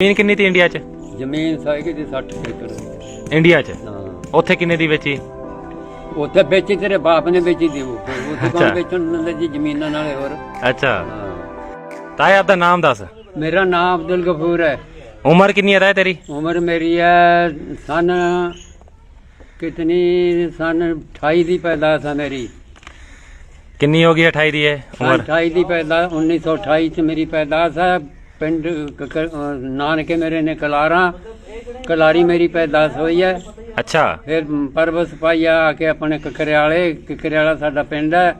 ਜ਼ਮੀਨ ਕਿੰਨੀ ਤੀ ਇੰਡੀਆ 'ਚ? ਜ਼ਮੀਨ ਸਾਈਗੀ ਦੀ 60 ਏਕੜ। ਇੰਡੀਆ 'ਚ? ਹਾਂ। ਉੱਥੇ ਕਿੰਨੇ ਦੀ ਵੇਚੀ? ਉੱਥੇ ਵੇਚੀ ਤੇਰੇ ਬਾਪ ਨੇ ਵੇਚੀ ਦੀ ਉਹ। ਉੱਥੇ ਅੱਛਾ। ਕੌਣ ਵੇਚਣ ਦਿੰਦਾ ਜੀ ਜ਼ਮੀਨਾਂ ਨਾਲੇ ਹੋਰ। ਅੱਛਾ। ਹਾਂ। ਤਾਏ ਆਪਦਾ ਨਾਮ ਦੱਸ। ਮੇਰਾ ਨਾਮ ਅਬਦੁਲ ਗਫੂਰ ਹੈ। ਉਮਰ ਕਿੰਨੀ ਹੈ ਤਾਏ ਤੇਰੀ? ਉਮਰ ਮੇਰੀ ਹੈ ਸਨ ਕਿਤਨੀ ਸਨ 28 ਦੀ ਪੈਦਾਇਸ਼ ਹੈ ਮੇਰੀ। ਕਿੰਨੀ ਹੋ ਗਈ 28 ਦੀ ਹੈ ਉਮਰ? 28 ਦੀ ਪੈਦਾ 1928 ਚ ਮੇਰੀ ਪੈਦਾਇਸ਼ ਹੈ ਪਿੰਡ ਨਾਨਕੇ ਮੇਰੇ ਨੇ ਕਲਾਰਾ ਕਲਾਰੀ ਮੇਰੀ ਪੈਦਾਇਸ਼ ਹੋਈ ਹੈ। ਅੱਛਾ। ਫਿਰ ਪਰਬਸ ਪਾਈਆ ਆ ਕੇ ਆਪਣੇ ਕਕਰਿਆਲੇ ਕਕਰਿਆਲਾ ਸਾਡਾ ਪਿੰਡ ਹੈ।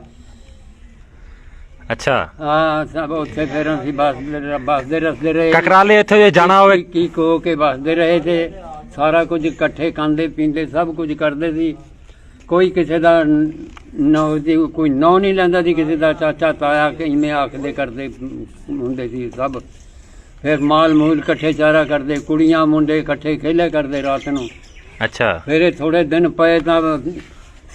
ਅੱਛਾ। ਹਾਂ ਸਭ ਉੱਥੇ ਫਿਰ ਅਸੀਂ ਬਸਦੇ ਬਸਦੇ ਰਸਦੇ ਰਹੇ। ਕਕਰਾਲੇ ਇੱਥੇ ਜਾਣਾ ਹੋਵੇ। ਕੀ ਕੋ ਕੇ ਬਸਦੇ ਰਹੇ ਤੇ ਸਾਰਾ ਕੁਝ ਇਕੱਠੇ ਖਾਂਦੇ ਪੀਂਦੇ ਸਭ ਕੁਝ ਕਰਦੇ ਸੀ। ਕੋਈ ਕਿਸੇ ਦਾ ਨੋ ਦੀ ਕੋਈ ਨੋ ਨਹੀਂ ਲੈਂਦਾ ਸੀ ਕਿਸੇ ਦਾ ਚਾਚਾ ਤਾਇਆ ਕਿਵੇਂ ਆਖਦੇ ਕਰਦੇ ਹੁੰਦੇ ਸੀ ਸਭ। ਫਿਰ ਮਾਲ ਮੂਲ ਇਕੱਠੇ ਚਾਰਾ ਕਰਦੇ ਕੁੜੀਆਂ ਮੁੰਡੇ ਇਕੱਠੇ ਖੇਲੇ ਕਰਦੇ ਰਾਤ ਨੂੰ। ਅੱਛਾ। ਫਿਰ ਇਹ ਥੋੜੇ ਦਿਨ ਪਏ ਤਾਂ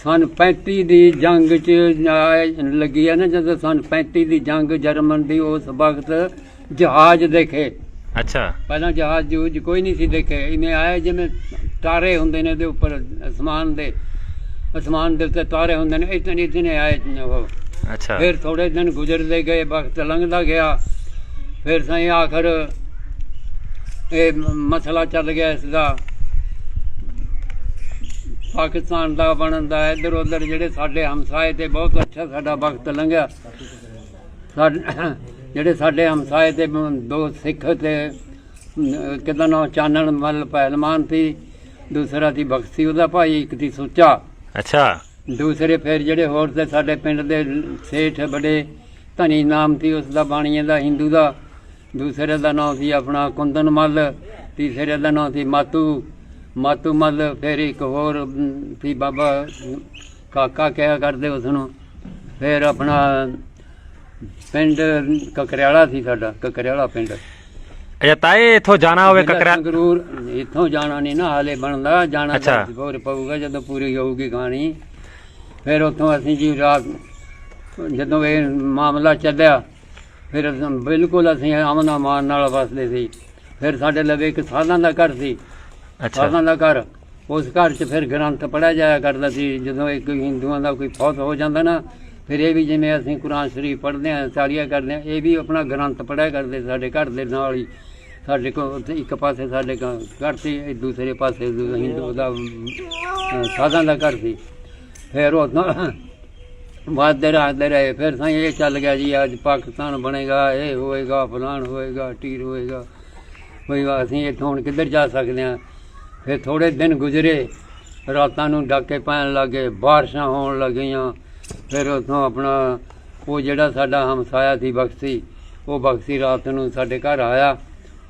ਸਨ 35 ਦੀ ਜੰਗ ਚ ਆ- ਲੱਗੀ ਹੈ ਨਾ ਜਦੋਂ ਸਨ 35 ਦੀ ਜੰਗ ਜਰਮਨ ਦੀ ਉਸ ਵਕਤ ਜਹਾਜ਼ ਦੇਖੇ। ਅੱਛਾ। ਪਹਿਲਾਂ ਜਹਾਜ਼ ਜੂਝ ਕੋਈ ਨਹੀਂ ਸੀ ਦੇਖੇ। ਇਹਨੇ ਆਏ ਜਿਵੇਂ ਤਾਰੇ ਹੁੰਦੇ ਨੇ ਉਹਦੇ ਉੱਪਰ ਅਸਮਾਨ ਦੇ। ਅਸਮਾਨ ਦੇ ਉੱਤੇ ਤਾਰੇ ਹੁੰਦੇ ਨੇ ਇਤਨੇ ਇਤਨੇ ਆਏ ਨੇ ਉਹ। ਅੱਛਾ। ਫਿਰ ਥੋੜੇ ਦਿਨ ਗੁਜ਼ਰਦੇ ਗਏ ਵਕਤ ਲੰਘਦਾ ਗਿਆ। ਫਿਰ ਸਹੀ ਆਖਰ ਇਹ ਮਸਲਾ ਚੱਲ ਗਿਆ ਇਸ ਦਾ ਪਾਕਿਸਤਾਨ ਦਾ ਬਣਨ ਦਾ ਇੱਧਰ ਉੱਧਰ ਜਿਹੜੇ ਸਾਡੇ ਹਮਸਾਏ ਤੇ ਬਹੁਤ ਅੱਛਾ ਸਾਡਾ ਵਕਤ ਲੰਘਿਆ। ਜਿਹੜੇ ਸਾਡੇ ਹਮਸਾਏ ਤੇ ਦੋ ਸਿੱਖ ਤੇ ਕਿਦਾਂ ਨਾ ਚਾਨਣ ਮਲ ਪਹਿਲਵਾਨ ਸੀ ਦੂਸਰਾ ਸੀ ਬਖਸ਼ੀ ਉਹਦਾ ਭਾਈ ਇੱਕ ਸੀ ਸੁੱਚਾ। ਅੱਛਾ। ਦੂਸਰੇ ਫਿਰ ਜਿਹੜੇ ਹੋਰ ਤੇ ਸਾਡੇ ਪਿੰਡ ਦੇ ਸੇਠ ਬੜੇ ਧਨੀ ਨਾਮ ਸੀ ਉਸ ਦਾ ਬਾਣੀਏ ਦਾ ਹਿੰਦੂ ਦਾ। ਦੂਸਰੇ ਦਾ ਨਾਮ ਸੀ ਆਪਣਾ ਕੁੰਦਨ ਮੱਲ ਤੀਸਰੇ ਦਾ ਨਾਮ ਸੀ ਮਾਤੂ। ਮਾਤੂ ਮੱਲ ਫਿਰ ਇੱਕ ਹੋਰ ਸੀ ਬਾਬਾ ਕਾਕਾ ਕਿਹਾ ਕਰਦੇ ਉਸ ਨੂੰ ਫਿਰ ਆਪਣਾ ਪਿੰਡ ਕਕਰਿਆਲਾ ਸੀ ਸਾਡਾ ਕਕਰਿਆਲਾ ਪਿੰਡ। ਅੱਛਾ ਤਾਏ ਇੱਥੋਂ ਜਾਣਾ ਹੋਵੇ ਜ਼ਿਲ੍ਹਾ ਕਕਰਾ ਸੰਗਰੂਰ ਇੱਥੋਂ ਜਾਣਾ ਨਹੀਂ ਨਾ ਹਾਲੇ ਬਣਦਾ ਜਾਣਾ। ਤਾਂ ਹੋਰ ਪਊਗਾ ਜਦੋਂ ਪੂਰੀ ਹੋਊਗੀ ਕਹਾਣੀ। ਫਿਰ ਉੱਥੋਂ ਅਸੀਂ ਜੀ ਰਾਤ ਜਦੋਂ ਇਹ ਮਾਮਲਾ ਚੱਲਿਆ ਫਿਰ ਅਸੀਂ ਬਿਲਕੁਲ ਅਸੀਂ ਅਮਨ ਅਮਾਨ ਨਾਲ ਵਸਦੇ ਸੀ। ਫਿਰ ਸਾਡੇ ਲਵੇ ਇੱਕ ਸਾਧਾਂ ਦਾ ਘਰ ਸੀ। ਅੱਛਾ। ਸਾਧਾਂ ਦਾ ਘਰ ਉਸ ਘਰ 'ਚ ਫਿਰ ਗ੍ਰੰਥ ਪੜਿਆ ਜਾਇਆ ਕਰਦਾ ਸੀ। ਜਦੋਂ ਇੱਕ ਹਿੰਦੂਆਂ ਦਾ ਕੋਈ ਫੌਤ ਹੋ ਜਾਂਦਾ ਨਾ ਫਿਰ ਇਹ ਵੀ ਜਿਵੇਂ ਅਸੀਂ ਕੁਰਾਨ ਸ਼ਰੀਫ ਪੜ੍ਹਦੇ ਹਾਂ ਸਾਰੀਆਂ ਕਰਦੇ ਹਾਂ ਇਹ ਵੀ ਆਪਣਾ ਗ੍ਰੰਥ ਪੜਿਆ ਕਰਦੇ ਸਾਡੇ ਘਰ ਦੇ ਨਾਲ ਹੀ। ਸਾਡੇ ਕੋਲ ਇੱਕ ਪਾਸੇ ਸਾਡੇ ਘਰ ਸੀ ਇਹ ਦੂਸਰੇ ਪਾਸੇ ਹਿੰਦੂ ਦਾ ਸਾਧਾਂ ਦਾ ਘਰ ਸੀ। ਫਿਰ ਉਹ ਵਾਦੇ ਰੱਖਦੇ ਰਹੇ ਫਿਰ ਸਾਂ ਇਹ ਚੱਲ ਗਿਆ ਜੀ, ਅੱਜ ਪਾਕਿਸਤਾਨ ਬਣੇਗਾ, ਇਹ ਹੋਏਗਾ, ਫਲਾਣ ਹੋਏਗਾ, ਟੀਰ ਹੋਏਗਾ। ਕੋਈ ਅਸੀਂ ਇੱਥੋਂ ਹੁਣ ਕਿੱਧਰ ਜਾ ਸਕਦੇ ਹਾਂ ਫਿਰ ਥੋੜੇ ਦਿਨ ਗੁਜ਼ਰੇ, ਰਾਤਾਂ ਨੂੰ ਡਾਕੇ ਪੈਣ ਲੱਗੇ, ਬਾਰਿਸ਼ਾਂ ਹੋਣ ਲੱਗੀਆਂ। ਫਿਰ ਉੱਥੋਂ ਆਪਣਾ, ਉਹ ਜਿਹੜਾ ਸਾਡਾ ਹਮਸਾਇਆ ਸੀ ਬਖਸ਼ੀ, ਉਹ ਬਖਸ਼ੀ ਰਾਤ ਨੂੰ ਸਾਡੇ ਘਰ ਆਇਆ।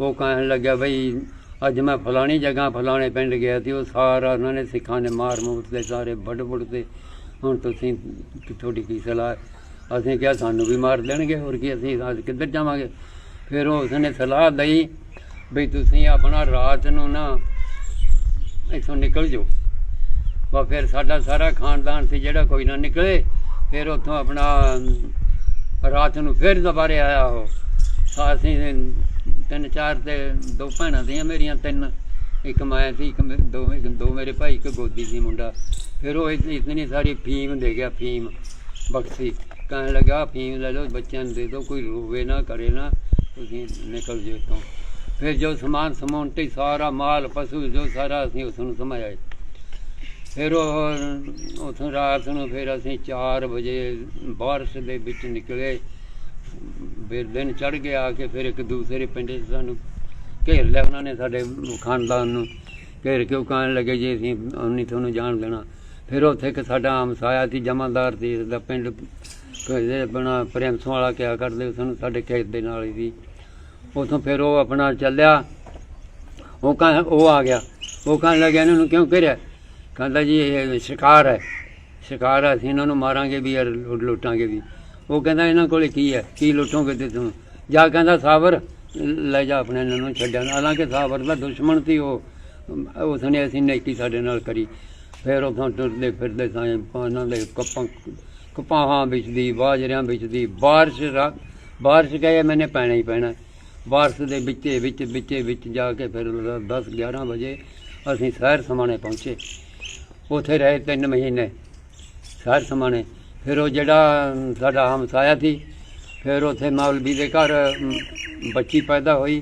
ਉਹ ਕਹਿਣ ਲੱਗਿਆ, ਬਈ, ਅੱਜ ਮੈਂ ਫਲਾਣੀ ਜਗ੍ਹਾ, ਫਲਾਣੇ ਪਿੰਡ ਗਿਆ ਸੀ। ਉਹ ਸਾਰਾ ਉਹਨਾਂ ਨੇ ਸਿੱਖਾਂ ਨੇ ਮਾਰ ਮੂਰ ਤੇ, ਸਾਰੇ ਵੱਢ ਵੁੱਢ ਤੇ ਹੁਣ ਤੁਸੀਂ ਤੁਹਾਡੀ ਕੀ ਸਲਾਹ ਅਸੀਂ ਕਿਹਾ ਸਾਨੂੰ ਵੀ ਮਾਰ ਦੇਣਗੇ, ਹੋਰ ਕੀ ਅਸੀਂ ਅੱਜ ਕਿੱਧਰ ਜਾਵਾਂਗੇ? ਫਿਰ ਉਹ ਉਸਨੇ ਸਲਾਹ ਲਈ ਵੀ ਤੁਸੀਂ ਆਪਣਾ ਰਾਤ ਨੂੰ ਨਾ ਇੱਥੋਂ ਨਿਕਲ ਜਾਓ। ਵਾ ਫਿਰ ਸਾਡਾ ਸਾਰਾ ਖਾਨਦਾਨ ਸੀ, ਜਿਹੜਾ ਕੋਈ ਨਾ ਨਿਕਲੇ, ਫਿਰ ਉੱਥੋਂ ਆਪਣਾ ਰਾਤ ਨੂੰ ਫਿਰ ਦੁਬਾਰੇ ਆਇਆ ਉਹ। ਅਸੀਂ ਤਿੰਨ ਚਾਰ ਤੇ ਦੋ ਭੈਣਾਂ ਦੀਆਂ ਮੇਰੀਆਂ, ਤਿੰਨ। ਇੱਕ ਮੈਂ ਸੀ, ਇੱਕ ਮੇ- ਦੋ ਦੋ ਮੇਰੇ ਭਾਈ, ਇੱਕ ਗੋਦੀ ਸੀ ਮੁੰਡਾ। ਫਿਰ ਉਹ ਇਤਨੀ ਇਤਨੀ ਸਾਰੀ ਫੀਮ ਦੇ ਗਿਆ, ਫੀਮ ਬਖਸ਼ੀ ਕਹਿਣ ਲੱਗਾ, ਫੀਮ ਲੈ ਲਓ, ਬੱਚਿਆਂ ਨੂੰ ਦੇ ਦਿਓ, ਕੋਈ ਰੋਵੇ ਨਾ, ਕਰੇ ਨਾ, ਤੁਸੀਂ ਨਿਕਲ ਜਿਓ ਇੱਥੋਂ। ਫਿਰ ਜੋ ਸਮਾਨ ਸਮੂਨ ਤੇ ਸਾਰਾ ਮਾਲ, ਪਸ਼ੂ ਜੋ ਸਾਰਾ ਅਸੀਂ ਉਸ ਨੂੰ ਸਮਾਇਆ ਫਿਰ ਉਹ ਉਥੋਂ ਰਾਤ ਨੂੰ ਫਿਰ ਅਸੀਂ 4 ਵਜੇ ਬਾਰਿਸ਼ ਦੇ ਵਿੱਚ ਨਿਕਲੇ। ਫਿਰ ਦਿਨ ਚੜ ਗਿਆ ਕਿ ਫਿਰ ਇੱਕ ਦੂਸਰੇ ਪਿੰਡ 'ਚ ਸਾਨੂੰ ਘੇਰ ਲਿਆ ਉਹਨਾਂ ਨੇ ਸਾਡੇ ਖਾਨਦਾਨ ਨੂੰ। ਘੇਰ ਕੇ ਉਹ ਕਹਿਣ ਲੱਗੇ, ਜੀ ਅਸੀਂ ਨਹੀਂ ਤੁਹਾਨੂੰ ਜਾਣ ਦੇਣਾ। ਫਿਰ ਉੱਥੇ ਇੱਕ ਸਾਡਾ ਹਮਸਾਇਆ ਸੀ, ਜਮਾਦਾਰ ਸੀ, ਦਾ ਪਿੰਡ ਕਹਿੰਦੇ ਆਪਣਾ ਪ੍ਰੇਮਸੋਂ ਵਾਲਾ ਕਿਹਾ ਕਰਦੇ ਸਾਨੂੰ ਸਾਡੇ ਖੇਤ ਦੇ ਨਾਲ ਹੀ ਸੀ। ਉਥੋਂ ਫਿਰ ਉਹ ਆਪਣਾ ਚੱਲਿਆ। ਉਹ ਕਹਾਂ ਉਹ ਆ ਗਿਆ। ਉਹ ਕਹਿਣ ਲੱਗਿਆ ਇਹਨਾਂ ਨੂੰ ਕਿਉਂ ਘੇਰਿਆ? ਕਹਿੰਦਾ ਜੀ ਇਹ ਸ਼ਿਕਾਰ ਹੈ। ਸ਼ਿਕਾਰ ਹੈ, ਅਸੀਂ ਇਹਨਾਂ ਨੂੰ ਮਾਰਾਂਗੇ ਵੀ ਯਾਰ ਲੁੱਟਾਂਗੇ ਵੀ। ਉਹ ਕਹਿੰਦਾ ਇਹਨਾਂ ਕੋਲੇ ਕੀ ਹੈ? ਕੀ ਲੁੱਟੋਗੇ ਤੇ ਤੂੰ? ਜਾ ਕਹਿੰਦਾ ਸਾਬਰ, ਲੈ ਜਾ ਆਪਣੇ ਇਹਨਾਂ ਨੂੰ ਛੱਡਿਆ ਹਾਲਾਂਕਿ ਸਾਬਰ ਦਾ ਦੁਸ਼ਮਣ ਸੀ ਉਹ। ਉਸਨੇ ਅਸੀਂ ਨੇਕੀ ਸਾਡੇ ਨਾਲ ਕਰੀ। ਫਿਰ ਉਥੋਂ ਟੁਰਦੇ ਫਿਰਦੇ ਸਾਂ ਉਹਨਾਂ ਦੇ ਕੱਪਾਂ, ਕਪਾਹਾਂ ਵਿੱਚ ਦੀ, ਬਾਜਰਿਆਂ ਵਿੱਚ ਦੀ, ਬਾਰਿਸ਼ ਰਾ- ਬਾਰਿਸ਼ ਕਹੇ ਮੈਨੇ ਪੈਣਾ ਹੀ ਪੈਣਾ। ਬਾਰਿਸ਼ ਦੇ ਵਿੱਚ ਵਿੱਚ ਵਿੱਚ ਵਿੱਚ ਜਾ ਕੇ ਫਿਰ 10 11 ਵਜੇ ਅਸੀਂ ਸ਼ਹਿਰ ਸਮਾਣੇ ਪਹੁੰਚੇ। ਉੱਥੇ ਰਹੇ 3 ਮਹੀਨੇ। ਸ਼ਹਿਰ ਸਮਾਣੇ। ਫਿਰ ਉਹ ਜਿਹੜਾ ਸਾਡਾ ਹਮਸਾਇਆ ਸੀ, ਫਿਰ ਉੱਥੇ ਮੌਲਵੀ ਦੇ ਘਰ ਬੱਚੀ ਪੈਦਾ ਹੋਈ।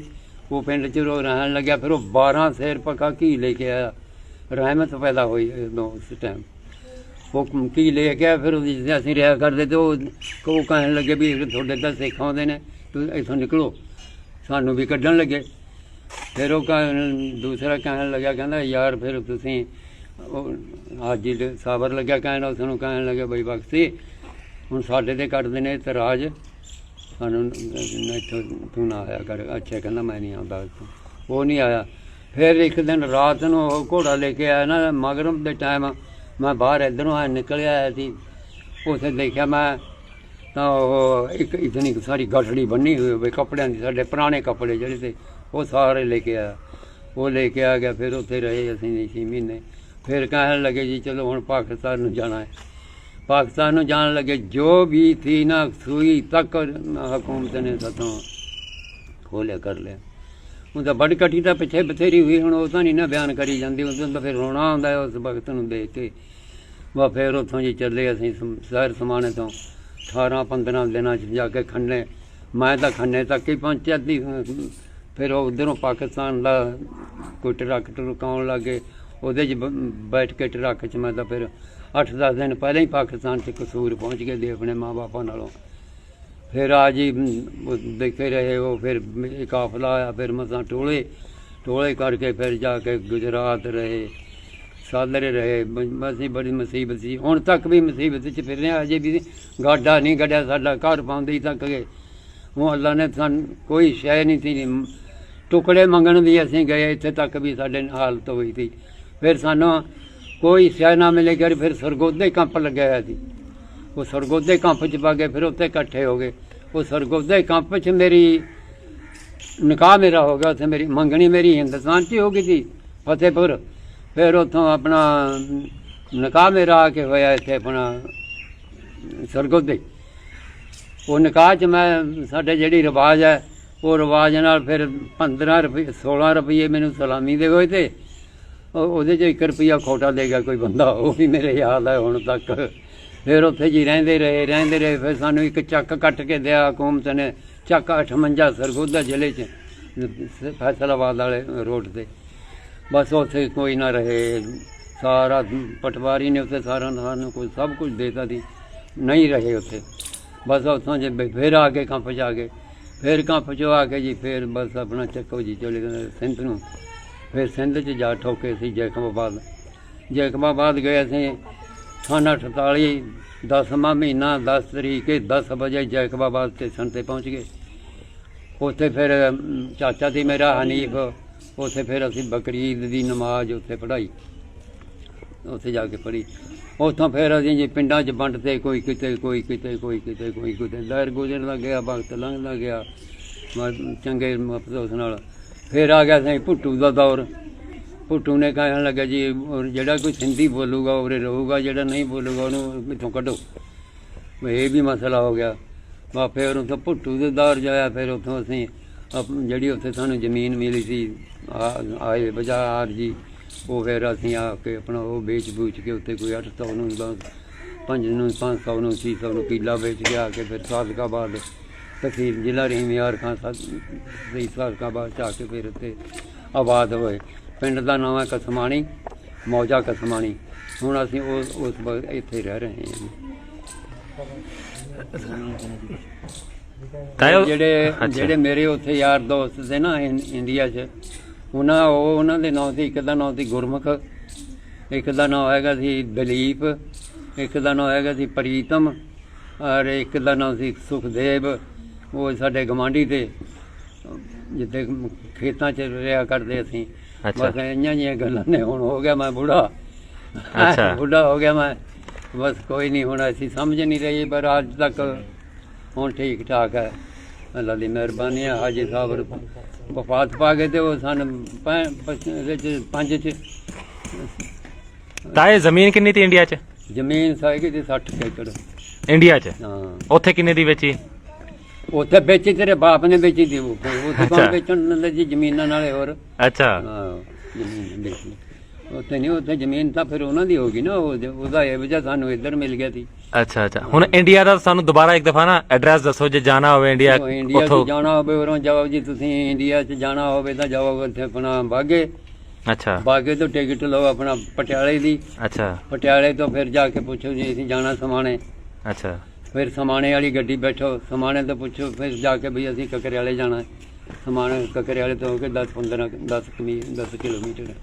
ਉਹ ਪਿੰਡ 'ਚ ਉਹ ਰਹਿਣ ਲੱਗਿਆ। ਫਿਰ ਉਹ 12 ਸੇਰ ਪੱਕਾ ਘੀ ਲੈ ਕੇ ਆਇਆ। ਰਹਿਮਤ ਪੈਦਾ ਹੋਈ ਉਦੋਂ ਉਸ ਟਾਈਮ ਉਹ ਕੀ ਲੈ ਕੇ ਆਇਆ, ਫਿਰ ਉਹਦੀ ਜਿੱਥੇ ਅਸੀਂ ਰਿਹਾ ਕਰਦੇ ਤੇ ਉਹ ਉਹ ਕਹਿਣ ਲੱਗੇ ਵੀ ਤੁਹਾਡੇ ਤਾਂ ਸਿੱਖ ਆਉਂਦੇ ਨੇ, ਤੁਸੀਂ ਇੱਥੋਂ ਨਿਕਲੋ। ਸਾਨੂੰ ਵੀ ਕੱਢਣ ਲੱਗੇ। ਫਿਰ ਉਹ ਕਹਿਣ, ਦੂਸਰਾ ਕਹਿਣ ਲੱਗਾ ਕਹਿੰਦਾ ਯਾਰ ਫਿਰ ਤੁਸੀਂ ਉਹ ਹਾਜੀ ਦੇ ਸਾਬਰ ਲੱਗਿਆ ਕਹਿਣ, ਉਸ ਨੂੰ ਕਹਿਣ ਲੱਗਾ ਬਈ ਬਖਤੀ ਹੁਣ ਸਾਡੇ ਤੇ ਕੱਢਦੇ ਨੇ ਇਤਰਾਜ਼। ਸਾਨੂੰ ਇੱਥੋਂ ਤੂੰ ਨਾ ਆਇਆ ਕਰ। ਅੱਛਾ, ਕਹਿੰਦਾ ਮੈਂ ਨਹੀਂ ਆਉਂਦਾ ਉਹ ਨਹੀਂ ਆਇਆ। ਫਿਰ ਇੱਕ ਦਿਨ ਰਾਤ ਨੂੰ ਉਹ ਘੋੜਾ ਲੈ ਕੇ ਆਇਆ ਨਾ ਮਗਰਬ ਦੇ ਟਾਈਮ ਮੈਂ ਬਾਹਰ ਇਧਰੋਂ ਆ ਨਿਕਲਿਆ ਆਇਆ ਸੀ। ਉਥੇ ਦੇਖਿਆ ਮੈਂ ਤਾਂ ਉਹ ਇੱਕ ਇਤਨੀ ਕੁ ਸਾਰੀ ਗੱਠੜੀ ਬੰਨੀ ਹੋਈ ਹੋਵੇ, ਕੱਪੜਿਆਂ ਦੀ, ਸਾਡੇ ਪੁਰਾਣੇ ਕੱਪੜੇ ਜਿਹੜੇ ਸੀ, ਉਹ ਸਾਰੇ ਲੈ ਕੇ ਆਇਆ। ਉਹ ਲੈ ਕੇ ਆ ਗਿਆ, ਫਿਰ ਉੱਥੇ ਰਹੇ ਅਸੀਂ ਨਹੀਂ ਛੇ ਮਹੀਨੇ। ਫਿਰ ਕਹਿਣ ਲੱਗੇ ਜੀ, ਚਲੋ ਹੁਣ ਪਾਕਿਸਤਾਨ ਨੂੰ ਜਾਣਾ ਹੈ। ਪਾਕਿਸਤਾਨ ਨੂੰ ਜਾਣ ਲੱਗੇ, ਜੋ ਵੀ ਥੀ ਨਾ ਸੂਈ ਤੱਕ ਹਕੂਮਤ ਨੇ ਸਤੋਂ ਖੋਲਿਆ, ਕਰ ਲਿਆ। ਹੁਣ ਤਾਂ ਵੱਡ ਕਟੀ ਤਾਂ ਪਿੱਛੇ ਬਥੇਰੀ ਹੋਈ, ਹੁਣ ਉਹ ਤਾਂ ਨਹੀਂ ਨਾ ਬਿਆਨ ਕਰੀ ਜਾਂਦੀ ਉਦੋਂ ਤਾਂ ਫਿਰ ਰੋਣਾ ਆਉਂਦਾ ਉਸ ਵਕਤ ਨੂੰ ਦੇਖ ਕੇ। ਵਾ ਫਿਰ ਉੱਥੋਂ ਜੀ ਚੱਲੇ ਅਸੀਂ ਸਮ- ਸ਼ਹਿਰ ਸਮਾਣੇ ਤੋਂ 18 15 ਦਿਨਾਂ ਚ ਜਾ ਕੇ ਖੰਨੇ, ਮੈਂ ਤਾਂ ਖੰਨੇ ਤੱਕ ਹੀ ਪਹੁੰਚਿਆ ਸੀ ਫਿਰ ਉਹ ਉਧਰੋਂ ਪਾਕਿਸਤਾਨ ਦਾ ਕੋਈ ਟਰੱਕ ਟਰਕਾਉਣ ਲੱਗੇ, ਉਹਦੇ 'ਚ ਬ- ਬੈਠ ਕੇ ਟਰੱਕ 'ਚ ਮੈਂ ਤਾਂ ਫਿਰ 8-10 ਦਿਨ ਪਹਿਲਾਂ ਹੀ ਪਾਕਿਸਤਾਨ 'ਚ ਕਸੂਰ ਪਹੁੰਚ ਗਏ ਦੇ ਆਪਣੇ ਮਾਪੇ ਨਾਲੋਂ। ਫਿਰ ਆ ਜੀ ਦੇਖੇ ਰਹੇ ਉਹ ਫਿਰ ਇੱਕ ਕਾਫਲਾ ਆਇਆ ਫਿਰ ਮਸਾਂ ਟੋਲੇ ਟੋਲੇ ਕਰਕੇ ਫਿਰ ਜਾ ਕੇ ਗੁਜਰਾਤ ਰਹੇ ਸਾਲਰੇ ਰਹੇ ਬ- ਅਸੀਂ ਬੜੀ ਮੁਸੀਬਤ ਸੀ। ਹੁਣ ਤੱਕ ਵੀ ਮੁਸੀਬਤ 'ਚ ਫਿਰ ਰਹੇ ਹਾਂ, ਅਜੇ ਵੀ ਗਾਡਾ ਨਹੀਂ ਗੱਡਿਆ ਸਾਡਾ ਘਰ ਪਾਉਂਦੇ ਹੀ ਤੱਕ ਗਏ। ਉਹ ਅੱਲਾ ਨੇ ਸਾਨੂੰ ਕੋਈ ਸ਼ੈ ਨਹੀਂ ਸੀ ਟੁਕੜੇ ਮੰਗਣ ਵੀ ਅਸੀਂ ਗਏ ਇੱਥੇ ਤੱਕ ਵੀ ਸਾਡੇ ਨਾਲ ਹਾਲਤ ਹੋਈ ਸੀ। ਫਿਰ ਸਾਨੂੰ ਕੋਈ ਸ਼ੈ ਨਾ ਮਿਲੇ ਕਿ ਫਿਰ ਸਰਗੋਦੇ ਕੰਪ ਲੱਗਿਆ ਹੋਇਆ ਸੀ। ਉਹ ਸਰਗੋਦੇ ਕੰਪ ਚ ਪਾ ਗਏ, ਫਿਰ ਉੱਥੇ ਇਕੱਠੇ ਹੋ ਗਏ। ਉਹ ਸਰਗੋਦੇ ਕੰਪ ਚ ਮੇਰੀ ਨਿਕਾਹ ਮੇਰਾ ਹੋ ਗਿਆ, ਉੱਥੇ ਮੇਰੀ ਮੰਗਣੀ ਮੇਰੀ ਹਿੰਦੁਸਤਾਨ 'ਚ ਹੀ ਹੋ ਗਈ ਸੀ, ਫਤਿਹਪੁਰ। ਫਿਰ ਉੱਥੋਂ ਆਪਣਾ ਨਿਕਾਹ ਮੇਰਾ ਆ ਕੇ ਹੋਇਆ ਇੱਥੇ ਆਪਣਾ ਸਰਗੋਦੇ ਉਹ ਨਿਕਾਹ 'ਚ ਮੈਂ, ਸਾਡੇ ਜਿਹੜੀ ਰਿਵਾਜ ਹੈ, ਉਹ ਰਿਵਾਜ ਨਾਲ ਫਿਰ 15 ਰੁਪਏ 16 ਰੁਪਏ ਮੈਨੂੰ ਸਲਾਮੀ ਦੇ ਹੋਏ ਤੇ, ਉਹ- ਉਹਦੇ 'ਚ 1 ਰੁਪਿਆ ਖੋਟਾ ਦੇ ਗਿਆ, ਕੋਈ ਬੰਦਾ ਉਹ ਵੀ ਮੇਰੇ ਯਾਦ ਹੈ ਹੁਣ ਤੱਕ। ਫਿਰ ਉੱਥੇ ਜੀ ਰਹਿੰਦੇ ਰਹੇ ਰਹਿੰਦੇ ਰਹੇ, ਫਿਰ ਸਾਨੂੰ ਇੱਕ ਚੱਕ ਕੱਟ ਕੇ ਦਿਆ ਹਕੂਮਤ ਨੇ, ਚੱਕ 58 ਸਰਗੋਦਾ ਜ਼ਿਲ੍ਹੇ 'ਚ, ਫੈਸਲਾਬਾਦ ਵਾਲੇ ਰੋਡ ਤੇ। ਬਸ ਉੱਥੇ ਕੋਈ ਨਾ ਰਹੇ, ਸਾਰਾ ਪਟਵਾਰੀ ਨੇ ਉੱਥੇ ਸਾਰਾ ਸਾਨੂੰ ਕੋਈ ਸਭ ਕੁਝ ਦੇਤਾ ਸੀ, ਨਹੀਂ ਰਹੇ ਉੱਥੇ। ਬਸ ਉੱਥੋਂ ਜੇ ਫਿਰ ਆ ਕੇ ਕੰਪ ਜਾ ਕੇ ਫਿਰ ਕੰਪ ਚੋਂ ਆ ਕੇ ਜੀ ਫਿਰ ਬਸ ਆਪਣਾ ਚੱਕੋ ਜੀ, ਚਲੇ ਗਏ ਸਿੰਧ ਨੂੰ। ਫਿਰ ਸਿੰਧ 'ਚ ਜਾ ਠੋਕੇ ਸੀ ਜੈਕਬਾਬਾਦ ਜੈਕਬਾਬਾਦ ਗਏ ਅਸੀਂ ਸਨ 48 ਦਸਵਾਂ ਮਹੀਨਾ 10 ਤਰੀਕ 10 ਵਜੇ ਜੈਕਬਾਬਾਦ ਸਟੇਸ਼ਨ ਤੇ ਪਹੁੰਚ ਗਏ। ਉੱਥੇ ਫਿਰ ਚਾਚਾ ਸੀ ਮੇਰਾ ਹਨੀਫ, ਉੱਥੇ ਫਿਰ ਅਸੀਂ ਬਕਰੀਦ ਦੀ ਨਮਾਜ਼ ਉੱਥੇ ਪੜ੍ਹਾਈ। ਉੱਥੇ ਜਾ ਕੇ ਪੜ੍ਹੀ। ਉੱਥੋਂ ਫਿਰ ਅਸੀਂ ਜੀ ਪਿੰਡਾਂ 'ਚ ਵੰਡਤੇ ਕੋਈ ਕਿਤੇ ਕੋਈ ਕਿਤੇ ਕੋਈ ਕਿਤੇ ਕੋਈ ਕਿਤੇ। ਦਰ ਗੁਜ਼ਰਦਾ ਗਿਆ, ਵਕਤ ਲੰਘਦਾ ਗਿਆ ਚੰਗੇ ਅਫਸੋਸ ਨਾਲ। ਫਿਰ ਆ ਗਿਆ ਸੀ ਭੁੱਟੂ ਦਾ ਦੌਰ। ਭੁੱਟੂ ਨੇ ਕਹਿਣ ਲੱਗਾ ਜੀ, ਔਰ ਜਿਹੜਾ ਕੋਈ ਹਿੰਦੀ ਬੋਲੂਗਾ, ਉਰੇ ਰਹੂਗਾ, ਜਿਹੜਾ ਨਹੀਂ ਬੋਲੂਗਾ, ਉਹਨੂੰ ਇੱਥੋਂ ਕੱਢੋ। ਇਹ ਵੀ ਮਸਲਾ ਹੋ ਗਿਆ। ਵਾ ਫਿਰ ਉੱਥੋਂ ਭੁੱਟੂ ਦੇ ਦੌਰ ਜਾਇਆ, ਫਿਰ ਉੱਥੋਂ ਅਸੀਂ ਆਪ- ਜਿਹੜੀ ਉੱਥੇ ਸਾਨੂੰ ਜ਼ਮੀਨ ਮਿਲੀ ਸੀ ਆਏ ਬਾਜ਼ਾਰ ਜੀ, ਉਹ ਫਿਰ ਅਸੀਂ ਆ ਕੇ ਆਪਣਾ ਉਹ ਵੇਚ ਬੂਚ ਕੇ ਉੱਥੇ ਕੋਈ 800 ਨੂੰ ਪੰਜ ਨੂੰ 500 ਨੂੰ 600 ਨੂੰ ਕਿੱਲਾ ਵੇਚ ਕੇ ਆ ਕੇ ਫਿਰ ਸਾਦਕਾਬਾਦ ਤਹਿਸੀਲ ਜ਼ਿਲ੍ਹਾ ਰਹੀਮਯਾਰ ਖਾਨ ਸਾਹਿਬ ਦੀ ਸਾਦਕਾਬਾਦ ਚ ਆ ਕੇ ਫਿਰ ਉੱਥੇ ਆਬਾਦ ਹੋਏ। ਪਿੰਡ ਦਾ ਨਾਮ ਹੈ ਕਸਮਾਣੀ ਮੌਜਾ ਕਸਮਾਣੀ ਹੁਣ ਅਸੀਂ ਉਸ ਉਸ ਵਕਤ ਇੱਥੇ ਰਹਿ ਰਹੇ ਹਾਂ ਜਿਹੜੇ। ਜਿਹੜੇ ਮੇਰੇ ਉੱਥੇ ਯਾਰ ਦੋਸਤ ਸੀ ਨਾ ਇੰਡੀਆ 'ਚ ਉਹਨਾਂ ਉਹ ਉਹਨਾਂ ਦੇ ਨਾਂ ਸੀ ਇੱਕ ਦਾ ਨਾਂ ਸੀ ਗੁਰਮੁਖ ਇੱਕ ਦਾ ਨਾਂ ਹੈਗਾ ਸੀ ਦਲੀਪ ਇੱਕ ਦਾ ਨਾਂ ਹੈਗਾ ਸੀ ਪ੍ਰੀਤਮ ਔਰ ਇੱਕ ਦਾ ਨਾਂ ਸੀ ਸੁਖਦੇਵ। ਉਹ ਸਾਡੇ ਗਵਾਂਢੀ ਤੇ ਜਿੱਥੇ ਖੇਤਾਂ 'ਚ ਰਿਹਾ ਕਰਦੇ ਅਸੀਂ ਅੱਛਾ। ਬਸ ਇੰਨੀਆਂ ਜਿਹੀਆਂ ਗੱਲਾਂ ਨੇ ਹੁਣ ਹੋ ਗਿਆ ਮੈਂ ਬੁੜਾ। ਅੱਛਾ। ਬੁੱਢਾ ਹੋ ਗਿਆ ਮੈਂ ਬਸ ਕੋਈ ਨਹੀਂ ਹੁਣ ਅਸੀਂ ਸਮਝ ਨਹੀਂ ਰਹੀ ਪਰ ਅੱਜ ਤੱਕ ਹੁਣ ਠੀਕ ਠਾਕ ਹੈ। ਅੱਲਾ ਦੀ ਮਿਹਰਬਾਨੀ ਹੈ ਹਾਜੀ ਸਾਹਿਬ ਵਫਾਤ ਪਾ ਗਏ ਤੇ ਉਹ ਸਨ ਪੈ- ਪਚ- ਇਹਦੇ ਚ ਪੰਜ ਚ। ਤਾਏ ਜ਼ਮੀਨ ਕਿੰਨੀ ਤੀ ਇੰਡੀਆ 'ਚ? ਜ਼ਮੀਨ ਸਾਈਗੀ ਤੇ 60 ਏਕੜ। ਇੰਡੀਆ 'ਚ? ਹਾਂ। ਉੱਥੇ ਕਿੰਨੇ ਦੀ ਵੇਚੀ? ਉੱਥੇ ਵੇਚੀ ਤੇਰੇ ਬਾਪ ਨੇ ਵੇਚੀ ਦੀ ਉਹ ਅੱਛਾ। ਕੌਣ ਵੇਚਣ ਦਿੰਦਾ ਜੀ ਜ਼ਮੀਨਾਂ ਨਾਲੇ ਹੋਰ। ਅੱਛਾ। ਹਾਂ ਜ਼ਮੀਨ ਵੇਚ। ਲਈ। ਉੱਥੇ ਨਹੀਂ ਉੱਥੇ ਜ਼ਮੀਨ ਤਾਂ ਫਿਰ ਉਹਨਾਂ ਦੀ ਹੋਗੀ ਨਾ ਉਹ ਉਹਦਾ ਇਹ ਵਜ੍ਹਾ ਸਾਨੂੰ ਇੱਧਰ ਮਿਲ ਗਿਆ ਸੀ। ਅੱਛਾ ਅੱਛਾ। ਹੁਣ ਇੰਡੀਆ ਦਾ ਸਾਨੂੰ ਦੁਬਾਰਾ ਇੱਕ ਦਫਾ ਨਾ ਐਡਰੈਸ ਦੱਸੋ ਜੇ ਜਾਣਾ ਹੋਵੇ ਇੰਡੀਆ ਉਹ ਇੰਡੀਆ 'ਚ ਉੱਥੋਂ। ਜਾਣਾ ਹੋਵੇ ਉਰੋਂ ਜਾਓ ਜੀ ਤੁਸੀਂ ਇੰਡੀਆ 'ਚ ਜਾਣਾ ਹੋਵੇ ਤਾਂ ਜਾਓ ਉੱਥੇ ਆਪਣਾ ਬਾਗੇ। ਅੱਛਾ। ਬਾਗੇ ਤੋਂ ਟਿਕਟ ਲਓ ਆਪਣਾ ਪਟਿਆਲੇ ਦੀ। ਅੱਛਾ। ਪਟਿਆਲੇ ਤੋਂ ਫਿਰ ਜਾ ਕੇ ਪੁੱਛੋ ਜੀ ਅਸੀਂ ਜਾਣਾ ਸਮਾਣੇ। ਅੱਛਾ। ਫਿਰ ਸਮਾਣੇ ਵਾਲੀ ਗੱਡੀ ਬੈਠੋ ਸਮਾਣੇ ਤੋਂ ਪੁੱਛੋ ਫਿਰ ਜਾ ਕੇ ਵੀ ਅਸੀਂ ਕਕਰਿਆਲੇ ਜਾਣਾ ਹੈ। ਸਮਾਣੇ ਕਕਰਿਆਲੇ ਤੋਂ ਹੋ ਕੇ 10 15 10 ਕਮੀ 10 ਕਿਲੋਮੀਟਰ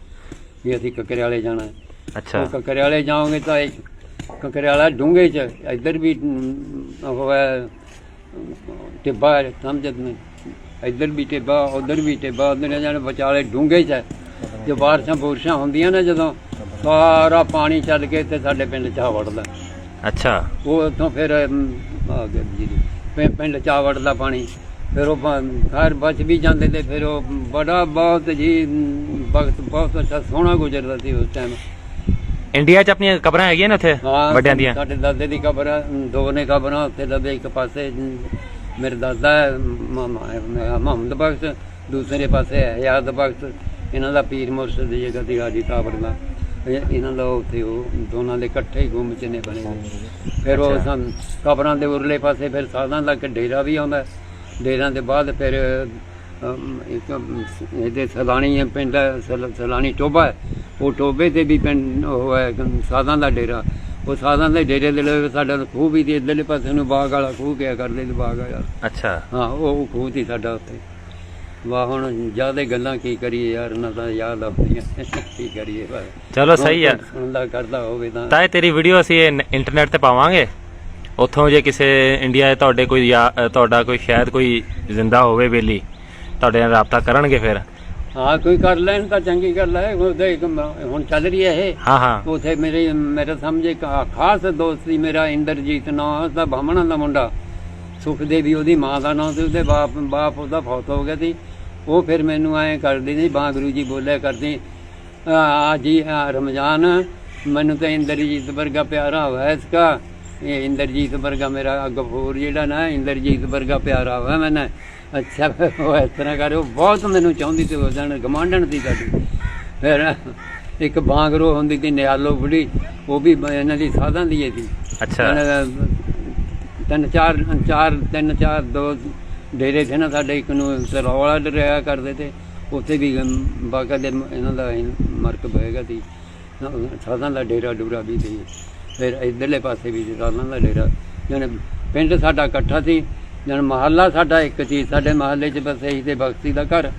ਵੀ ਅਸੀਂ ਕਕਰਿਆਲੇ ਜਾਣਾ ਹੈ। ਅੱਛਾ। ਕਕਰਿਆਲੇ ਜਾਓਗੇ ਤਾਂ ਇੱਕ ਕਕਰਿਆਲਾ ਡੂੰਘੇ ਚ ਇੱਧਰ ਵੀ ਟਿੱਬਾ ਸਮਝਤ ਨਹੀਂ ਇੱਧਰ ਵੀ ਟਿੱਬਾ ਉਧਰ ਵੀ ਟਿੱਬਾ ਉਧਰ ਜਾਣੇ ਵਿਚਾਲੇ ਡੂੰਘੇ ਚ ਜੋ ਬਾਰਿਸ਼ਾਂ ਬੁਰਸ਼ਾਂ ਹੁੰਦੀਆਂ ਨੇ ਜਦੋਂ ਸਾਰਾ ਪਾਣੀ ਚੱਲ ਕੇ ਤੇ ਸਾਡੇ ਪਿੰਡ ਚ ਆ ਵੜਦਾ। ਅੱਛਾ। ਉਹ ਉੱਥੋਂ ਫਿਰ ਅਮ, ਆ ਗਿਆ ਪਿੰ- ਪਿੰਡ ਚ ਵੜਦਾ ਪਾਣੀ। ਫਿਰ ਉਹ ਘਰ ਬਚ ਵੀ ਜਾਂਦੇ ਤੇ ਫਿਰ ਉਹ ਬੜਾ ਬਹੁਤ ਜੀ ਅਮ, ਵਕਤ ਬਹੁਤ ਅੱਛਾ ਸੋਹਣਾ ਗੁਜ਼ਰਦਾ ਸੀ ਉਸ ਟਾਈਮ ਇੰਡੀਆ 'ਚ ਆਪਣੀਆਂ ਕਬਰਾਂ ਹੈਗੀਆਂ ਨੇ ਉੱਥੇ? ਵੱਡਿਆਂ ਦੀਆਂ? ਸਾਡੇ ਦਾਦੇ ਦੀ ਕਬਰ ਆ, ਦੋ ਨੇ ਕਬਰਾਂ ਉੱਥੇ ਦਬੇ ਇੱਕ ਪਾਸੇ ਅਮ, ਮੇਰੇ ਦਾਦਾ ਹੈ, ਮੁਹੰਮਦ ਬਖਸ਼ ਦੂਸਰੇ ਪਾਸੇ ਹੈ ਬਖਸ਼। ਇਹਨਾਂ ਦਾ ਪੀਰ ਮੁਰਸ਼ਦ ਦੀ ਜਗ੍ਹਾ ਦੀ ਹਾਜੀ ਤਾਬਰ ਦਾ ਇਹਨਾਂ ਦਾ ਉੱਥੇ ਉਹ ਦੋਨਾਂ ਦੇ ਇਕੱਠੇ ਹੀ ਗੁੰਮ ਚ ਨੇ ਬਣੇ ਨੇ। ਫਿਰ ਉਹ ਅੱਛਾ। ਸਨ ਕਬਰਾਂ ਦੇ ਉਰਲੇ ਪਾਸੇ ਫਿਰ ਸਾਧਾਂ ਦਾ ਇੱਕ ਡੇਰਾ ਵੀ ਆਉਂਦਾ ਡੇਰਿਆਂ ਦੇ ਬਾਅਦ ਫਿਰ ਅਮ, ਇੱਕ ਅਮ, ਇਹਦੇ ਸਲਾਣੀ ਹੈ ਪਿੰਡ ਹੈ, ਸਲ- ਸਲਾਣੀ ਟੋਬਾ ਹੈ। ਉਹ ਟੋਬੇ ਤੇ ਵੀ ਪਿੰਡ ਉਹ ਹੈ ਇੱਕ ਸਾਧਾਂ ਦਾ ਡੇਰਾ। ਉਹ ਸਾਧਾਂ ਦੇ ਡੇਰੇ ਦੇ ਲਈ ਸਾਡਾ ਖੂਹ ਵੀ ਤੇ ਇਧਰਲੇ ਪਾਸੇ ਨੂੰ ਬਾਗ ਵਾਲਾ ਖੂਹ ਕਿਹਾ ਕਰਦੇ ਨੇ ਬਾਗ ਵਾਲਾ। ਅੱਛਾ। ਹਾਂ ਉਹ ਉਹ ਖੂਹ ਸੀ ਸਾਡਾ ਉੱਥੇ। ਵਾਹ ਹੁਣ ਜ਼ਿਆਦਾ ਗੱਲਾਂ ਕੀ ਕਰੀਏ ਯਾਰ ਨਾ ਤਾਂ ਯਾਦ ਆਉਂਦੀਆਂ। ਕੀ ਕਰੀਏ ਬਸ। ਚਲੋ ਸਹੀ ਆ। ਸੁਣਦਾ ਕਰਦਾ ਹੋਵੇ ਤਾਂ। ਤਾਂ ਇਹ ਤੇਰੀ ਵੀਡੀਓ ਅਸੀਂ ਇੰਟਰਨੈਟ ਤੇ ਪਾਵਾਂਗੇ। ਉੱਥੋਂ ਜੇ ਕਿਸੇ ਇੰਡੀਆ 'ਚ ਤੁਹਾਡੇ ਕੋਈ ਤੁਹਾਡਾ ਕੋਈ ਸ਼ਾਇਦ ਕੋਈ ਜ਼ਿੰਦਾ ਹੋਵੇ ਬੇਲੀ ਤੁਹਾਡੇ ਨਾਲ ਰਾਬਤਾ ਕਰਨਗੇ ਫਿਰ। ਹਾਂ ਕੋਈ ਕਰ ਲੈਣ ਤਾਂ ਚੰਗੀ ਗੱਲ ਹੈ। ਹੁਣ ਚੱਲ ਰਹੀ ਹੈ ਇਹ। ਹਾਂ ਹਾਂ। ਉਥੇ ਮੇਰੇ ਮੇਰਾ ਸਮਝੇ ਖਾਸ ਦੋਸਤ ਸੀ ਮੇਰਾ ਇੰਦਰਜੀਤ ਨਾਂ ਦਾ ਬਾਹਮਣਾ ਦਾ ਮੁੰਡਾ। ਸੁਖਦੇਵੀ ਉਹਦੀ ਮਾਂ ਦਾ ਨਾਂ ਤੇ ਉਹਦੇ ਬਾਪ ਬਾਪ ਉਹਦਾ ਫੌਤ ਹੋ ਗਿਆ ਸੀ। ਉਹ ਫਿਰ ਮੈਨੂੰ ਐਂ ਕਰਦੀ ਨਹੀਂ ਬਾਂ ਗੁਰੂ ਜੀ ਬੋਲਿਆ ਕਰਦੀ ਆ ਜੀ ਰਮਜ਼ਾਨ ਮੈਨੂੰ ਤਾਂ ਇੰਦਰਜੀਤ ਵਰਗਾ ਪਿਆਰਾ ਹੋਇਆ ਇਸਕਾ ਇਹ ਇੰਦਰਜੀਤ ਵਰਗਾ ਮੇਰਾ ਗਫੂਰ ਜਿਹੜਾ ਨਾ ਇੰਦਰਜੀਤ ਵਰਗਾ ਪਿਆਰਾ ਹੋਇਆ ਮੈਨੇ। ਅੱਛਾ ਉਹ ਇਸ ਤਰ੍ਹਾਂ ਕਰੇ ਉਹ ਬਹੁਤ ਮੈਨੂੰ ਚਾਹੁੰਦੀ ਤੇ ਉਹ ਜਣ ਗਮਾਂਡਣ ਸੀ ਸਾਡੀ। ਫਿਰ ਇੱਕ ਬਾਂਗਰੋ ਹੁੰਦੀ ਸੀ ਨਿਆਲੋ ਬੁੜੀ ਉਹ ਵੀ ਇਹਨਾਂ ਦੀ ਸਾਧਾਂ ਦੀ ਸੀ। ਅੱਛਾ। ਦਾ ਤਿੰਨ ਚਾਰ ਚਾਰ ਤਿੰਨ ਚਾਰ ਦੋ ਡੇਰੇ ਸੀ ਨਾ ਸਾਡੇ ਇੱਕ ਨੂੰ ਸਰੌਲਾ ਡਰਿਆ ਕਰਦੇ ਤੇ ਉੱਥੇ ਵੀ ਬਾਕਾ ਦੇ ਇਹਨਾਂ ਦਾ ਮਰਕਬ ਹੈਗਾ ਸੀ। ਸਾਧਾਂ ਦਾ ਡੇਰਾ ਡੂਰਾ ਵੀ ਸੀ। ਫਿਰ ਇਧਰਲੇ ਪਾਸੇ ਵੀ ਸੀ ਸਾਧਾਂ ਦਾ ਡੇਰਾ। ਜਾਣੀ ਪਿੰਡ ਸਾਡਾ ਇਕੱਠਾ ਸੀ। ਜਨ ਮਹੱਲਾ ਸਾਡਾ ਇੱਕ ਸੀ। ਸਾਡੇ ਮਹੱਲੇ 'ਚ ਬਸ ਇਹੀ ਤੇ ਬਖਤੀ ਦਾ ਘਰ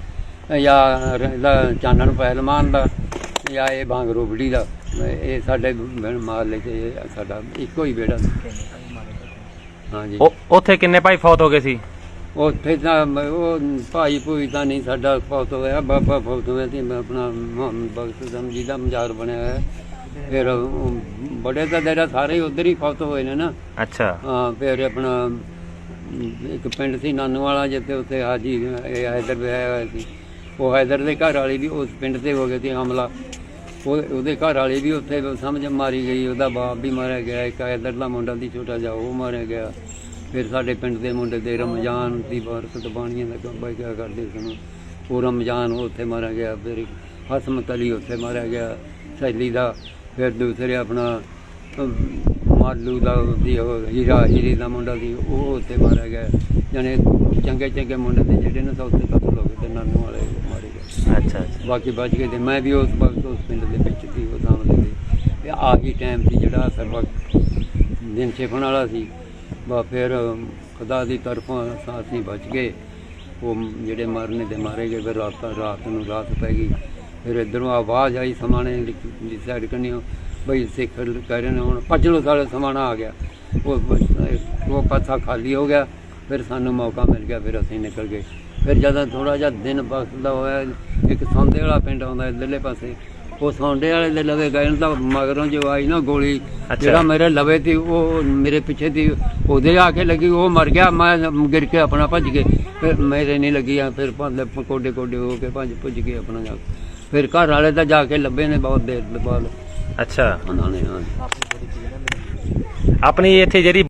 ਜਾਂ ਇਹਦਾ ਚਾਨਣ ਪਹਿਲਵਾਨ ਦਾ ਜਾਂ ਇਹ ਬਾਂਗ ਰੋਬੜੀ ਦਾ। ਇਹ ਸਾਡੇ ਮਹੱਲੇ 'ਚ ਸਾਡਾ ਇੱਕੋ ਹੀ ਬੇੜਾ ਸੀ। ਹਾਂਜੀ। ਉੱਥੇ ਕਿੰਨੇ ਭਾਈ ਫੌਤ ਹੋ ਗਏ ਸੀ? ਉੱਥੇ ਤਾਂ ਮ- ਉਹ ਭਾਈ ਭੂਈ ਤਾਂ ਨਹੀਂ ਸਾਡਾ ਫੌਤ ਹੋਇਆ ਬਾਬਾ ਫੌਤ ਹੋਇਆ ਸੀ ਮੈਂ ਆਪਣਾ ਮੁਹੰਮਦ ਬਖਸ਼ ਦਮ ਜੀ ਦਾ ਮਜ਼ਾਰ ਬਣਿਆ ਹੋਇਆ। ਹੈ। ਫਿਰ ਉਹ ਬੜੇ ਤਾਂ ਦੇਰਾ ਸਾਰੇ ਉਧਰ ਹੀ ਫੌਤ ਹੋਏ ਨੇ ਨਾ। ਅੱਛਾ। ਹਾਂ ਫਿਰ ਆਪਣਾ ਅਮ, ਇੱਕ ਪਿੰਡ ਸੀ ਨਾਨੂ ਵਾਲਾ ਜਿੱਥੇ ਉੱਥੇ ਹਾਜੀ ਇਹ ਹੈਦਰ ਵਿਆਹਿਆ ਹੋਇਆ ਸੀ। ਉਹ ਹੈਦਰ ਦੇ ਘਰ ਵਾਲੀ ਵੀ ਉਸ ਪਿੰਡ ਤੇ ਹੋ ਗਿਆ ਸੀ ਹਮਲਾ। ਉਹ ਉਹਦੇ ਘਰ ਵਾਲੀ ਵੀ ਉੱਥੇ ਸਮਝ ਮਾਰੀ ਗਈ ਉਹਦਾ ਬਾਪ ਵੀ ਮਾਰਿਆ ਗਿਆ ਇੱਕ ਹੈਦਰ ਦਾ ਮੁੰਡਾ ਸੀ ਛੋਟਾ ਜਿਹਾ ਉਹ ਮਾਰਿਆ ਗਿਆ। ਫਿਰ ਸਾਡੇ ਪਿੰਡ ਦੇ ਮੁੰਡੇ ਦੇ ਰਮਜ਼ਾਨ ਦੀ ਬਰਕਤ ਬਾਣੀਆਂ ਦਾ ਕੰਮ ਬਾਈ ਕਿਆ ਕਰਦੇ ਸਨ। ਉਹ ਰਮਜ਼ਾਨ ਉਹ ਉੱਥੇ ਮਾਰਿਆ ਗਿਆ ਫਿਰ ਹਸਮਤ ਅਲੀ ਉੱਥੇ ਮਾਰਿਆ ਗਿਆ ਸੈਲੀ ਦਾ ਫਿਰ ਦੂਸਰੇ ਆਪਣਾ ਮਾਲੂ ਦਾ ਦੀ ਹੀਰਾ ਹੀਰੇ ਦਾ ਮੁੰਡਾ ਸੀ ਉਹ ਉੱਥੇ ਮਾਰਿਆ ਗਿਆ। ਜਾਨੇ ਚੰਗੇ ਚੰਗੇ ਮੁੰਡੇ ਤੇ ਜਿਹੜੇ ਨੇ ਤਾਂ ਉੱਥੇ ਕਤਲ ਹੋ ਗਏ ਤੇ ਨਾਨੂ ਵਾਲੇ ਮਾਰੇ ਗਏ। ਅੱਛਾ ਅੱਛਾ। ਬਾਕੀ ਬਚ ਗਏ ਤੇ ਮੈਂ ਵੀ ਉਸ ਵਕਤ ਉਸ ਪਿੰਡ ਦੇ ਵਿੱਚ ਸੀ ਉਹ ਸਾਹਮਣੇ ਦੇ ਆਹੀ ਟਾਈਮ ਸੀ ਜਿਹੜਾ ਵਕਤ ਦਿਨ ਛੇਪਣ ਵਾਲਾ ਸੀ। ਬਾ ਫਿਰ ਖੁਦਾ ਦੀ ਤਰਫੋਂ ਅਸਾਂ- ਅਸੀਂ ਬਚ ਗਏ। ਉਹ ਜਿਹੜੇ ਮਰਨੇ ਤੇ ਮਾਰੇ ਗਏ, ਫਿਰ ਰਾਤ ਰਾਤ ਨੂੰ ਰਾਤ ਪੈ ਗਈ। ਫਿਰ ਇਧਰੋਂ ਆਵਾਜ਼ ਆਈ ਸਮਾਣੇ ਦੀ ਸਾਈਡ ਕੰਨਿਓ, ਬਈ ਸਿੱਖ ਕਹਿ ਰਹੇ ਨੇ ਹੁਣ ਭੱਜ ਪਚਲੋ ਸਾਲੇ ਸਮਾਣਾ ਆ ਗਿਆ। ਉਹ ਉਹ ਪਾਸਾ ਖਾਲੀ ਹੋ ਗਿਆ, ਫਿਰ ਸਾਨੂੰ ਮੌਕਾ ਮਿਲ ਗਿਆ, ਫਿਰ ਅਸੀਂ ਨਿਕਲ ਗਏ। ਫਿਰ ਜਦੋਂ ਥੋੜਾ ਜਿਹਾ ਦਿਨ ਬਖਦਾ ਹੋਇਆ, ਇੱਕ ਸੌਂਦੇ ਵਾਲਾ ਪਿੰਡ ਆਉਂਦਾ ਇਧਰਲੇ ਪਾਸੇ ਉਹ ਸੌਂਡੇ ਵਾਲੇ ਦੇ ਲਵੇ ਗਏ ਤਾਂ ਮਗਰੋਂ ਜੋ ਆਈ ਨਾ ਗੋਲੀ। ਜਿਹੜਾ ਮੇਰੇ ਲਵੇ ਤੀ ਉਹ ਮੇਰੇ ਪਿੱਛੇ ਤੀ ਉਹਦੇ ਆ ਕੇ ਲੱਗੀ ਉਹ ਮਰ ਗਿਆ ਮੈਂ ਗਿਰ ਕੇ ਆਪਣਾ ਭੱਜ ਗਏ ਫਿਰ ਮੇਰੇ ਨਹੀਂ ਲੱਗੀ ਆ ਫਿਰ ਭਾਂਦੇ ਕੋਡੇ ਕੋਡੇ ਹੋ ਕੇ ਭੱਜ ਭੁੱਜ ਕੇ ਆਪਣਾ ਜਾ ਕੇ। ਫਿਰ ਘਰ ਵਾਲੇ ਤਾਂ ਜਾ ਕੇ ਲੱਭੇ ਨੇ ਬਹੁਤ ਦੇਰ ਦੇ ਬਾਅਦ ਅੱਛਾ ਉਹਨਾਂ ਨੇ ਹਾਂ ਆਪਣੀ ਇੱਥੇ ਜਿਹੜੀ